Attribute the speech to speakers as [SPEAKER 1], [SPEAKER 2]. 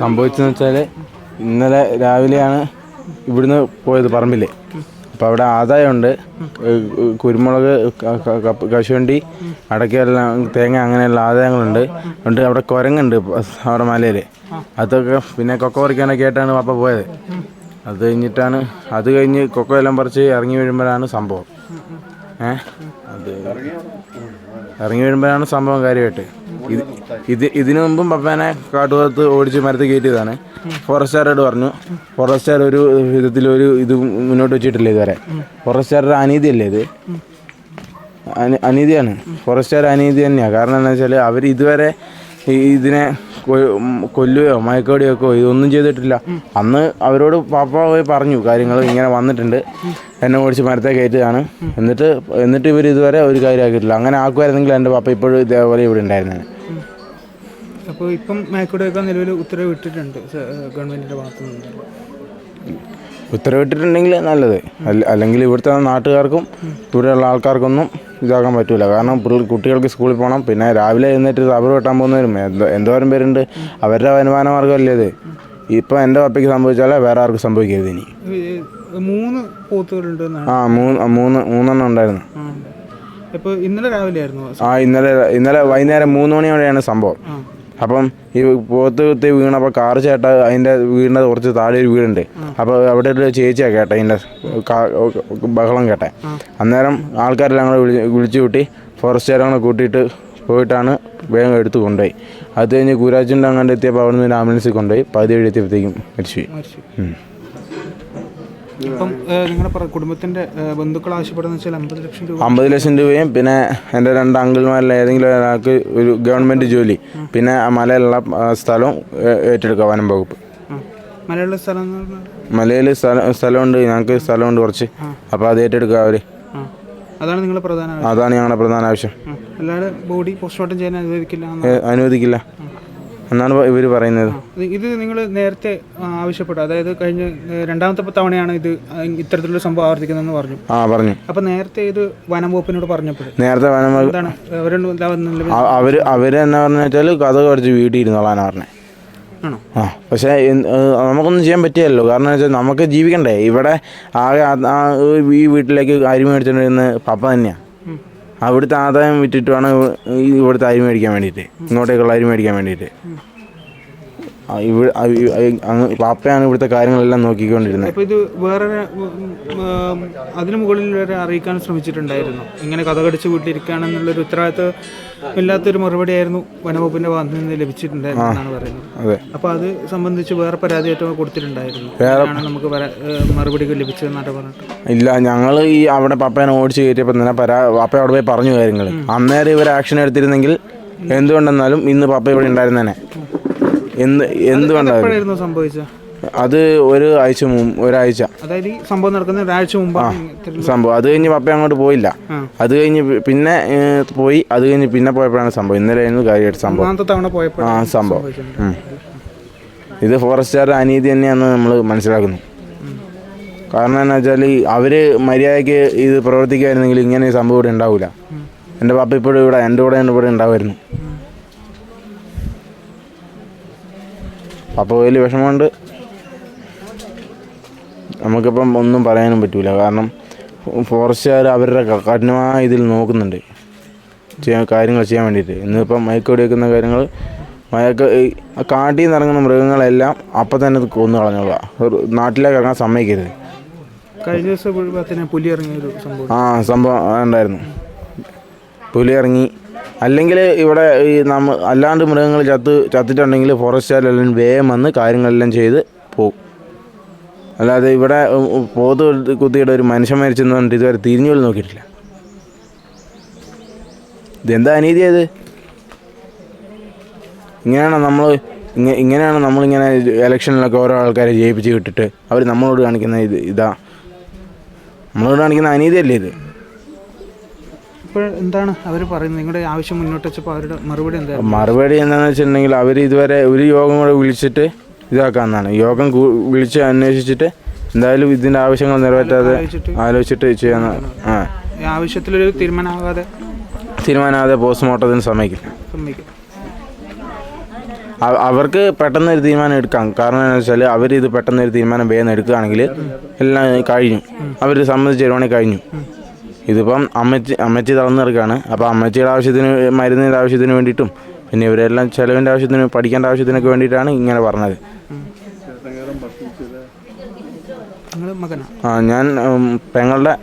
[SPEAKER 1] സംഭവിച്ചതെന്ന് വെച്ചാൽ ഇന്നലെ രാവിലെയാണ് ഇവിടുന്ന് പോയത് പറമ്പിൽ അപ്പോൾ അവിടെ ആദായമുണ്ട്. കുരുമുളക് കശുവണ്ടി അടയ്ക്കെല്ലാം തേങ്ങ അങ്ങനെയുള്ള ആദായങ്ങളുണ്ട്. ഉണ്ട് അവിടെ കുരങ്ങുണ്ട് അവിടെ മലയിൽ അതൊക്കെ പിന്നെ കൊക്ക പറിക്കാനൊക്കെ ആയിട്ടാണ് പപ്പ പോയത്. അത് കഴിഞ്ഞിട്ടാണ് അത് കഴിഞ്ഞ് കൊക്ക എല്ലാം പറിച്ച് ഇറങ്ങി വരുമ്പോഴാണ് സംഭവം. ഏഹ് അത് ഇറങ്ങി വീഴുമ്പോഴാണ് സംഭവം കാര്യമായിട്ട്. ഇത് ഇത് ഇതിനു മുമ്പും പപ്പേനെ കാട്ടുഭാഗത്ത് ഓടിച്ച് മരത്തിൽ കയറ്റിയതാണ്. ഫോറസ്റ്റുകാരോട് പറഞ്ഞു ഫോറസ്റ്റുകാർ ഒരു വിധത്തിൽ ഒരു ഇത് മുന്നോട്ട് വെച്ചിട്ടില്ല ഇതുവരെ. ഫോറസ്റ്റുകാരുടെ അനീതിയല്ലേ ഇത്? അനി- അനീതിയാണ്. ഫോറസ്റ്റുകാർ അനീതി തന്നെയാണ് കാരണം എന്താ വെച്ചാൽ അവർ ഇതുവരെ ഈ ഇതിനെ കൊല്ലുകയോ മയക്കോടിയൊക്കെ ഇതൊന്നും ചെയ്തിട്ടില്ല. അന്ന് അവരോട് പാപ്പ പോയി പറഞ്ഞു കാര്യങ്ങൾ ഇങ്ങനെ വന്നിട്ടുണ്ട്. എന്നെ ഓടിച്ച് മരത്തെ കയറ്റിയതാണ് എന്നിട്ട് എന്നിട്ട് ഇവർ ഇതുവരെ ഒരു കാര്യമാക്കിയിട്ടില്ല. അങ്ങനെ ആക്കുമായിരുന്നെങ്കിൽ എന്റെ പാപ്പ ഇപ്പോഴും ഇതേപോലെ ഇവിടെ ഉണ്ടായിരുന്നത്
[SPEAKER 2] അപ്പോൾ ഇപ്പം മയക്കോടിയൊക്കെ നിലവിൽ ഉത്തരവ് ഇട്ടിട്ടുണ്ട് ഗവൺമെന്റിന്റെ ഗവൺമെന്റിന്റെ ഭാഗത്തു നിന്ന്.
[SPEAKER 1] ഉത്തരവിട്ടിട്ടുണ്ടെങ്കിൽ നല്ലത്. അല്ല- അല്ലെങ്കിൽ ഇവിടുത്തെ നാട്ടുകാർക്കും ഇവിടെയുള്ള ആൾക്കാർക്കൊന്നും ഇതാക്കാൻ പറ്റൂല. കാരണം കുട്ടികൾക്ക് സ്കൂളിൽ പോകണം പിന്നെ രാവിലെ എഴുന്നേറ്റ് റബ്ബർ വെട്ടാൻ പോകുന്നവരും എന്തോ എന്തോരം പേരുണ്ട്. അവരുടെ വരുമാന മാർഗമല്ലേ ഇത്? ഇപ്പം എന്റെ പപ്പയ്ക്ക് സംഭവിച്ചാലേ വേറെ ആർക്കും സംഭവിക്കരുത് ഇനി.
[SPEAKER 2] മൂന്ന് പോത്തുകളുണ്ട്
[SPEAKER 1] ആ മൂന്ന് മൂന്ന് മൂന്നെണ്ണം ഉണ്ടായിരുന്നു.
[SPEAKER 2] ഇപ്പോൾ ഇന്നലെ രാവിലെ ആയിരുന്നു?
[SPEAKER 1] ആ ഇന്നലെ ഇന്നലെ വൈകുന്നേരം മൂന്ന് മണിയോടെയാണ് സംഭവം. അപ്പം ഈ പോത്ത് കുത്തി വീണപ്പോൾ കാർ ചേട്ട അതിന്റെ വീടിന്റെ കുറച്ച് താഴെ ഒരു വീടുണ്ട്. അപ്പോൾ അവിടെ ഒരു ചേച്ചിയാണ് കേട്ടെ അതിന്റെ ബഹളം കേട്ടെ. അന്നേരം ആൾക്കാരെല്ലാം കൂടെ വിളി വിളിച്ചു കൂട്ടി ഫോറസ്റ്റുകാരെ കൂടെ കൂട്ടിയിട്ട് പോയിട്ടാണ് വേഗം എടുത്ത് കൊണ്ടുപോയി. അത് കഴിഞ്ഞ് കൂരാച്ചിന്റെ അങ്ങോട്ട് എത്തിയപ്പോൾ അവിടെ നിന്ന് ആംബുലൻസിൽ കൊണ്ടുപോയി പകുതി വഴി എത്തിയപ്പോഴത്തേക്കും
[SPEAKER 2] മരിച്ചു. ഇപ്പം നിങ്ങളുടെ കുടുംബത്തിന്റെ ബന്ധുക്കൾ ആവശ്യപ്പെടുന്ന വെച്ചാൽ അമ്പത് ലക്ഷം രൂപ
[SPEAKER 1] അമ്പത് ലക്ഷം രൂപയും പിന്നെ എന്റെ രണ്ട് അങ്കിൾമാരിൽ ഏതെങ്കിലും ഒരാൾക്ക് ഒരു ഗവൺമെന്റ് ജോലി പിന്നെ മലയിലുള്ള സ്ഥലവും ഏറ്റെടുക്കുക വനം വകുപ്പ്.
[SPEAKER 2] സ്ഥലം പറഞ്ഞാൽ?
[SPEAKER 1] മലയിൽ സ്ഥലം സ്ഥലമുണ്ട് ഞങ്ങൾക്ക് സ്ഥലമുണ്ട് കുറച്ച്. അപ്പോൾ അത് ഏറ്റെടുക്കുക അവർ.
[SPEAKER 2] അതാണ് നിങ്ങളുടെ പ്രധാന.
[SPEAKER 1] അതാണ് ഞങ്ങളുടെ പ്രധാന ആവശ്യം.
[SPEAKER 2] അല്ലാതെ ബോഡി പോസ്റ്റ്മോർട്ടം ചെയ്യാൻ അനുവദിക്കില്ല
[SPEAKER 1] അനുവദിക്കില്ല. എന്നാണ് ഇവർ പറയുന്നത്.
[SPEAKER 2] ഇത് നിങ്ങൾ നേരത്തെ ആവശ്യപ്പെട്ടു. അതായത് കഴിഞ്ഞ രണ്ടാമത്തെ തവണയാണ് ഇത് ഇത്തരത്തിലുള്ള സംഭവം ആവർത്തിക്കുന്നതെന്ന് പറഞ്ഞു.
[SPEAKER 1] ആ പറഞ്ഞു.
[SPEAKER 2] അപ്പൊ നേരത്തെ ഇത് വനം വകുപ്പിനോട് പറഞ്ഞപ്പോൾ
[SPEAKER 1] നേരത്തെ വനം അവർ അവർ എന്നാ പറഞ്ഞു വെച്ചാൽ കഥ കുറച്ച് വീട്ടിൽ ഇരുന്നോളാനാ പറഞ്ഞത് ആ പക്ഷേ നമുക്കൊന്നും ചെയ്യാൻ പറ്റിയല്ലോ കാരണം എന്ന് വെച്ചാൽ നമുക്ക് ജീവിക്കണ്ടേ? ഇവിടെ ആകെ ഈ വീട്ടിലേക്ക് അരി മേടിച്ചുകൊണ്ടിരുന്ന പപ്പ തന്നെയാണ്. അവിടുത്തെ ആദായം വിറ്റിട്ട് വേണം ഇവ- ഈ ഇവിടുത്തെ അരി മേടിക്കാൻ വേണ്ടിയിട്ട്. ഇങ്ങോട്ടേക്കുള്ള അരി മേടിക്കാൻ വേണ്ടിയിട്ട്. ഇവിടെ പാപ്പയാണ് ഇവിടുത്തെ കാര്യങ്ങളെല്ലാം നോക്കിക്കൊണ്ടിരുന്നത്.
[SPEAKER 2] അപ്പോൾ ഇത് വേറെ അതിനു മുകളിൽ വരെ അറിയിക്കാൻ ശ്രമിച്ചിട്ടുണ്ടായിരുന്നു. ഇങ്ങനെ കഥ കടിച്ച് വീട്ടിലിരിക്കുകയാണെന്നുള്ളൊരു ഉത്തരവാദിത്വം ഇല്ലാത്തൊരു മറുപടിയായിരുന്നു വനവകുപ്പിന്റെ ഭാഗത്ത് നിന്ന് ലഭിച്ചിട്ടുണ്ടായിരുന്നു പറയുന്നത്.
[SPEAKER 1] അതെ.
[SPEAKER 2] അപ്പോൾ അത് സംബന്ധിച്ച് വേറെ പരാതിയായിട്ട് കൊടുത്തിട്ടുണ്ടായിരുന്നു.
[SPEAKER 1] വേറെ-
[SPEAKER 2] നമുക്ക് മറുപടി ലഭിച്ചതെന്നാണ് പറഞ്ഞിട്ട്
[SPEAKER 1] ഇല്ല ഞങ്ങൾ ഈ അവിടെ പപ്പേനെ ഓടിച്ച് കയറ്റിയപ്പോൾ തന്നെ പരാ പപ്പ അവിടെ പോയി പറഞ്ഞു കാര്യങ്ങൾ അന്നേരം ഇവർ ആക്ഷൻ എടുത്തിരുന്നെങ്കിൽ എന്തുകൊണ്ടെന്നാലും ഇന്ന് പപ്പ ഇവിടെ ഉണ്ടായിരുന്നേനെ. എന്ത് എന്തുകൊണ്ടായിരുന്നു
[SPEAKER 2] സംഭവിച്ചത്?
[SPEAKER 1] അത് ഒരു ആഴ്ച മുമ്പ് ഒരാഴ്ച.
[SPEAKER 2] അതായത് ഈ സംഭവം നടക്കുന്ന ഒരാഴ്ച മുമ്പ്
[SPEAKER 1] സംഭവം. അത് കഴിഞ്ഞ് പപ്പ അങ്ങോട്ട് പോയില്ല. അത് കഴിഞ്ഞ് പിന്നെ പോയി. അത് കഴിഞ്ഞ് പിന്നെ പോയപ്പോഴാണ് സംഭവം. ഇന്നലെ ആയിരുന്നു കാര്യമായിട്ട് സംഭവം. ആ സംഭവം. ഇത് ഫോറസ്റ്റുകാരുടെ അനീതി തന്നെയാണ് നമ്മൾ മനസ്സിലാക്കുന്നു. കാരണം എന്താ വെച്ചാൽ അവർ മര്യാദയ്ക്ക് ഇത് പ്രവർത്തിക്കുമായിരുന്നെങ്കിൽ ഇങ്ങനെ സംഭവം ഇവിടെ ഉണ്ടാവില്ല എന്റെ പപ്പ ഇപ്പോഴും ഇവിടെ എന്റെ കൂടെ ഇവിടെ ഉണ്ടാവുമായിരുന്നു. പാപ്പ വലിയ വിഷമമുണ്ട്. നമുക്കിപ്പം ഒന്നും പറയാനും പറ്റില്ല കാരണം ഫോറസ്റ്റുകാർ അവരുടെ കഠിനമായ ഇതിൽ നോക്കുന്നുണ്ട്. ചെയ്യാൻ കാര്യങ്ങൾ ചെയ്യാൻ വേണ്ടിയിട്ട്. ഇന്നിപ്പം മയക്കോടി വെക്കുന്ന കാര്യങ്ങൾ മയക്ക കാട്ടിൽ നിന്ന് ഇറങ്ങുന്ന മൃഗങ്ങളെല്ലാം അപ്പം തന്നെ കൊന്നു കളഞ്ഞോളുക. ഒരു നാട്ടിലേക്ക് ഇറങ്ങാൻ സമ്മതിക്കരുത്.
[SPEAKER 2] കഴിഞ്ഞ ദിവസം പുലി ഇറങ്ങിയ ഒരു സംഭവം.
[SPEAKER 1] ആ സംഭവം ഉണ്ടായിരുന്നു. പുലി ഇറങ്ങി അല്ലെങ്കിൽ ഇവിടെ ഈ നമ്മ അല്ലാണ്ട് മൃഗങ്ങൾ ചത്ത് ചത്തിട്ടുണ്ടെങ്കിൽ ഫോറസ്റ്റുകാരെല്ലാം വേഗം വന്ന് കാര്യങ്ങളെല്ലാം ചെയ്ത് പോകും അല്ലാതെ ഇവിടെ പോത്ത് കുത്തിയിട്ട് ഒരു മനുഷ്യൻ മരിച്ചെന്ന് പറഞ്ഞിട്ട് ഇതുവരെ തിരിഞ്ഞു പോലും നോക്കിയിട്ടില്ല. ഇതെന്താ അനീതിയത് ഇങ്ങനെയാണ് നമ്മൾ ഇങ്ങ ഇങ്ങനെയാണ് നമ്മളിങ്ങനെ ഇലക്ഷനിലൊക്കെ ഓരോ ആൾക്കാരെ ജയിപ്പിച്ച് വിട്ടിട്ട് അവർ നമ്മളോട് കാണിക്കുന്ന ഇത് ഇതാ. നമ്മളോട് കാണിക്കുന്ന അനീതിയല്ലേ ഇത്?
[SPEAKER 2] ഇപ്പോൾ എന്താണ് അവർ പറയുന്നത്? നിങ്ങളുടെ ആവശ്യം മുന്നോട്ട് വെച്ചപ്പോൾ അവരുടെ മറുപടി എന്തായിരുന്നു?
[SPEAKER 1] മറുപടി എന്താണെന്ന് വെച്ചിട്ടുണ്ടെങ്കിൽ അവർ ഇതുവരെ ഒരു യോഗം കൂടെ വിളിച്ചിട്ട് ഇതാക്കാമെന്നാണ് യോഗം വിളിച്ച് അന്വേഷിച്ചിട്ട് എന്തായാലും ഇതിന്റെ ആവശ്യങ്ങൾ നിറവേറ്റാതെ
[SPEAKER 2] ആലോചിച്ചിട്ട്
[SPEAKER 1] ചെയ്യാന്ന് ആ.
[SPEAKER 2] ആവശ്യത്തിലൊരു തീരുമാനമാകാതെ
[SPEAKER 1] തീരുമാനമാകാതെ പോസ്റ്റ്മോർട്ടത്തിന് സമ്മതിക്കില്ല. അവർക്ക് പെട്ടെന്ന് ഒരു തീരുമാനം എടുക്കാം. കാരണം എന്താ വെച്ചാൽ അവർ ഇത് പെട്ടെന്ന് ഒരു തീരുമാനം വേഗം എടുക്കുകയാണെങ്കിൽ എല്ലാം കഴിഞ്ഞു. അവർ സമ്മതിച്ച് തരുവാണെങ്കിൽ കഴിഞ്ഞു. ഇതിപ്പം അമ്മച്ചി അമ്മച്ചി തളർന്നു കിടക്കുകയാണ്. അപ്പോൾ അമ്മച്ചിയുടെ ആവശ്യത്തിന് മരുന്നിന്റെ ആവശ്യത്തിന് വേണ്ടിയിട്ടും പിന്നെ ഇവരെല്ലാം ചിലവിന്റെ ആവശ്യത്തിന് പഠിക്കേണ്ട ആവശ്യത്തിനൊക്കെ വേണ്ടിയിട്ടാണ് ഇങ്ങനെ പറഞ്ഞത്. ആ ഞാൻ പെങ്ങളുടെ